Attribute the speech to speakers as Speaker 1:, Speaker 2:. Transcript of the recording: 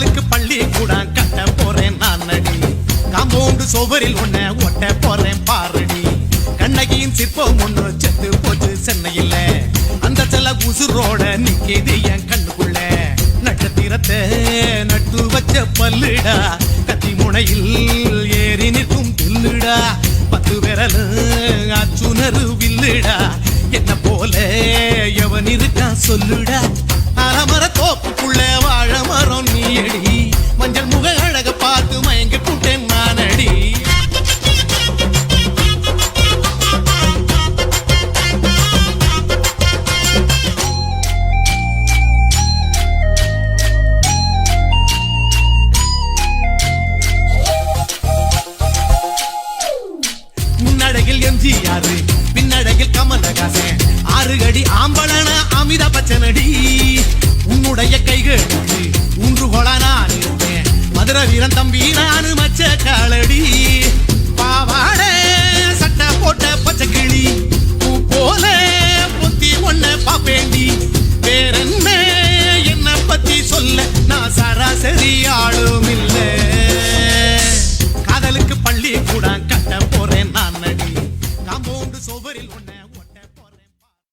Speaker 1: காதலுக்கு பள்ளி கூட கட்ட போறேன் நான் நடி காம்பவுண்டு சுவரில் ஒன்ன ஒட்ட போறேன் பாரடி. கண்ணகியின் சிற்பம் ஒண்ணு செத்து போச்சு சென்னையில். அந்த செல்ல உசுரோட நிக்கிது என் கண்ணுக்குள்ள. நட்சத்திரத்தை நட்டு வச்ச பல்லுடா. கத்தி முனையில் ஏறி நிற்கும் தில்லுடா பத்து விரல் அச்சுணரு வில்லுடா. என்ன போல எவன் இருக்கான் சொல்லுடா. முன்னடகில் எம்ஜிஆர் பின்னடகில் கமலஹாசன். ஆறு அடி ஆம்பளன அமிதாப் பச்சனடி. உன்னுடைய கைகளுக்கு ஊன்றுகோலா நான் இருந்தேன் மதுர வீரன் தம்பி நானு மச்ச. சோபரில் உன்ன